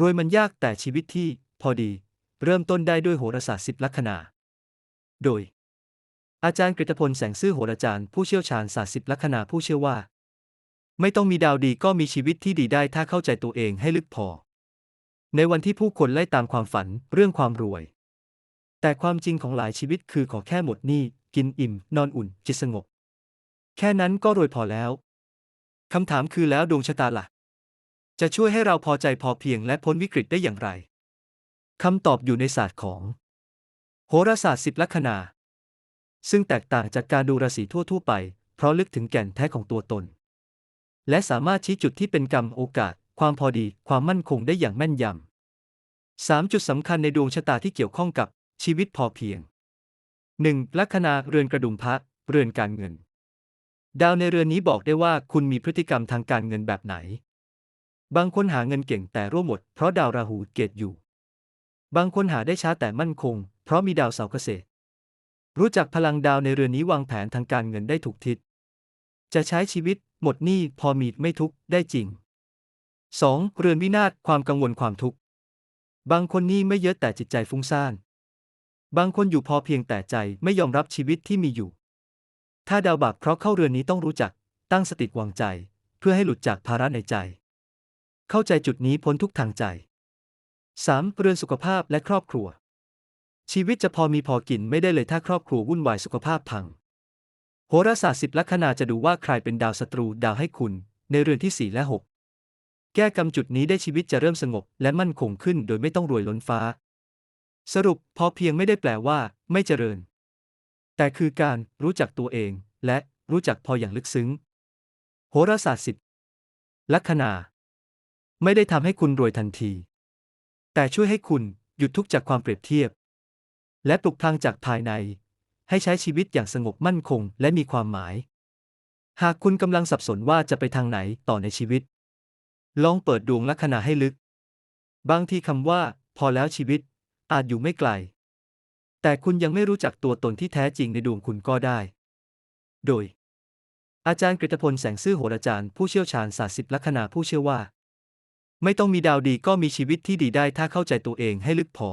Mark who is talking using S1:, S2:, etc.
S1: รวยมันยากแต่ชีวิตที่พอดี เริ่มต้นได้ด้วยโหราศาสตร์สิบลัคนา โดย อาจารย์กฤตพลแสงซื่อโหราจารย์ผู้เชี่ยวชาญศาสตร์สิบลัคนาผู้เชื่อว่า ไม่ต้องมีดาวดีก็มีชีวิตที่ดีได้ถ้าเข้าใจตัวเองให้ลึกพอ ในวันที่ผู้คนไล่ตามความฝันเรื่องความรวย แต่ความจริงของหลายชีวิตคือขอแค่หมดหนี้กินอิ่ม นอนอุ่นจิตสงบ แค่นั้นก็รวยพอแล้วคำถามคือแล้วดวงชะตาล่ะ จะช่วยให้เราพอใจพอเพียงและพ้นวิกฤตได้อย่างไรคำตอบอยู่ในศาสตร์ของ โหราศาสตร์สิบลัคนา ซึ่งแตกต่างจากการดูราศีทั่ว ๆ ไป เพราะลึกถึงแก่นแท้ของตัวตน และสามารถชี้จุดที่เป็นกรรมโอกาส ความพอดี ความมั่นคงได้อย่างแม่นยำสามจุดสำคัญในดวงชะตาที่เกี่ยวข้องกับชีวิตพอเพียง 1. ลัคนาเรือนกระดุมพระเรือนการเงิน ดาวในเรือนนี้บอกได้ว่าคุณมีพฤติกรรมทางการเงินแบบไหน บางคนหาเงินเก่งแต่ร่วหมดเพราะดาวราหูเกตอยู่ บางคนหาได้ช้าแต่มั่นคง เพราะมีดาวเสาร์เกษตร รู้จักพลังดาวในเรือนนี้วางแผนทางการเงินได้ถูกทิศ จะใช้ชีวิต หมดหนี้พอมีไม่ทุกข์ได้จริง 2. เรือนวินาศความกังวลความทุกข์ บางคนหนี้ไม่เยอะแต่จิตใจฟุ้งซ่าน บางคนอยู่พอเพียงแต่ใจไม่ยอมรับชีวิตที่มีอยู่ ถ้าดาวบาปเพราะเข้าเรือนนี้ต้องรู้จัก ตั้งสติวางใจ เพื่อให้หลุดจากภาระในใจ เข้าใจจุดนี้พ้นทุกทางใจ 3. เรือนสุขภาพและครอบครัว ชีวิตจะพอมีพอกินไม่ได้เลยถ้าครอบครัววุ่นวายสุขภาพพัง โหราศาสตร์สิบลัคนาจะดูว่าใครเป็นดาวศัตรูดาวให้คุณ ในเรือนที่ 4 และ 6 แก้กรรมจุดนี้ได้ชีวิตจะเริ่มสงบ และมั่นคงขึ้นโดยไม่ต้องรวยล้นฟ้า สรุปพอเพียงไม่ได้แปลว่า ไม่เจริญ แต่คือการรู้จักตัวเอง และรู้จักพออย่างลึกซึ้ง โหราศาสตร์สิบลัคนา ไม่ได้ทำให้คุณรวยทันที แต่ช่วยให้คุณหยุดทุกข์จากความเปรียบเทียบ และปลุกพลังจากภายใน ให้ใช้ชีวิตอย่างสงบมั่นคงและมีความหมาย หากคุณกำลังสับสนว่าจะไปทางไหนต่อในชีวิต ลองเปิดดวงลัคนาให้ลึก บางทีคำว่า พอแล้วชีวิต อาจอยู่ไม่ไกล แต่คุณยังไม่รู้จักตัวตนที่แท้จริงในดวงคุณก็ได้ โดย อาจารย์กฤตพลแสงซื่อโหราจารย์ผู้เชี่ยวชาญศาสตร์สิบลัคนาผู้เชื่อว่า ไม่ต้องมีดาวดีก็มีชีวิตที่ดีได้ถ้าเข้าใจตัวเองให้ลึกพอ